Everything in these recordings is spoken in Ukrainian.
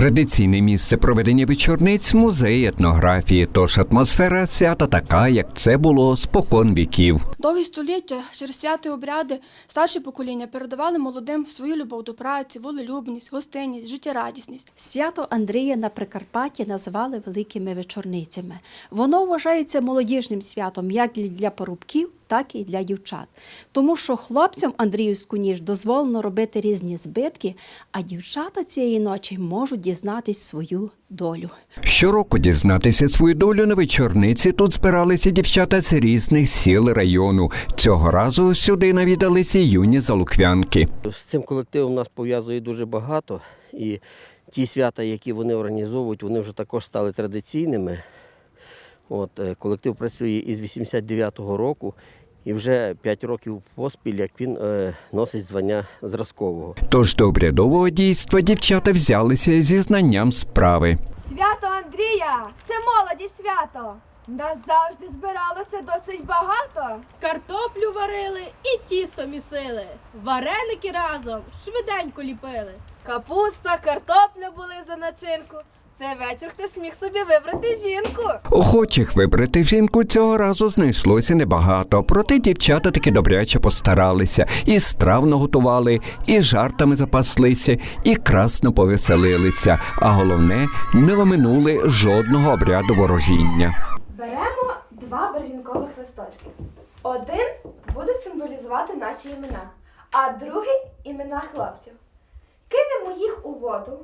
Традиційне місце проведення вечорниць музей етнографії, тож атмосфера свята така, як це було спокон віків. Довгі століття через святі обряди старші покоління передавали молодим свою любов до праці, волелюбність, гостинність, життєрадісність. Свято Андрія на Прикарпатті називали великими вечорницями. Воно вважається молодіжним святом як для- парубків, так і для дівчат. Тому що хлопцям Андріївську ніж дозволено робити різні збитки, а дівчата цієї ночі можуть дізнатись свою долю. Щороку дізнатися свою долю на вечорниці тут збиралися дівчата з різних сіл району. Цього разу сюди навідалися юні залуквянки. З цим колективом нас пов'язує дуже багато. І ті свята, які вони організовують, вони вже також стали традиційними. От, е, колектив працює із 89-го року і вже 5 років поспіль, як він е, носить звання зразкового. Тож до обрядового дійства дівчата взялися зі знанням справи. Свято Андрія! Це молоді свято! Нас завжди збиралося досить багато. Картоплю варили і тісто місили. Вареники разом швиденько ліпили. Капуста, картопля були за начинку. Цей вечір хтось міг собі вибрати жінку. Охочих вибрати жінку цього разу знайшлося небагато, проте дівчата таки добряче постаралися, і страв наготували, і жартами запаслися, і красно повеселилися. А головне, не оминули жодного обряду ворожіння. Беремо два барвінкових листочки. Один буде символізувати наші імена, а другий імена хлопців. Кинемо їх у воду.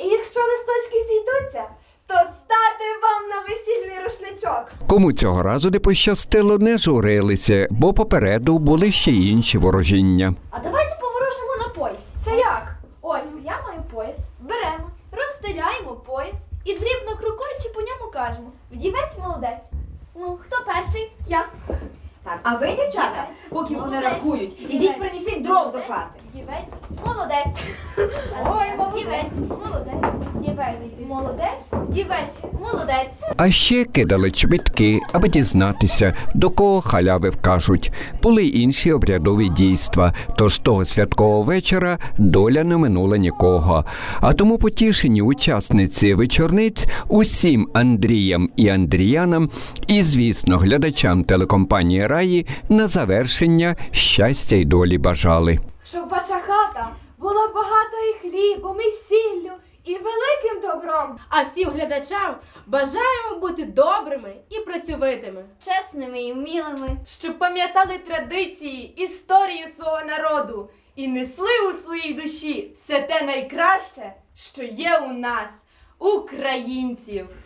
І якщо листочки зійдуться, то стати вам на весільний рушничок. Кому цього разу не пощастило, не журилися, бо попереду були ще й інші ворожіння. А давайте поворожимо на пояс. Це як? Ось я маю пояс. Беремо, розстеляємо пояс і дрібно крокуючи по ньому кажемо. Вдівець молодець. Ну, хто перший? Я. Так, а ви, дівчата, поки вони Молодець. рахують, ідіть принесіть дров до хати. Вдівець, молодець. Ой, молодець. Вдівець, молодець. Вдівець, молодець. Вдівець, молодець. А ще кидали чобітки, аби дізнатися, до кого халяви вкажуть. Були й інші обрядові дійства, тож того святкового вечора доля не минула нікого. А тому потішені учасниці вечорниць усім Андріям і Андріянам, і, звісно, глядачам телекомпанії Раї на завершення щастя й долі бажали. Щоб ваша хата була багата і хлібом, і сіллю, і великим добром. А всім глядачам бажаємо бути добрими і працьовитими. Чесними і вмілими. Щоб пам'ятали традиції, історію свого народу і несли у своїй душі все те найкраще, що є у нас, українців.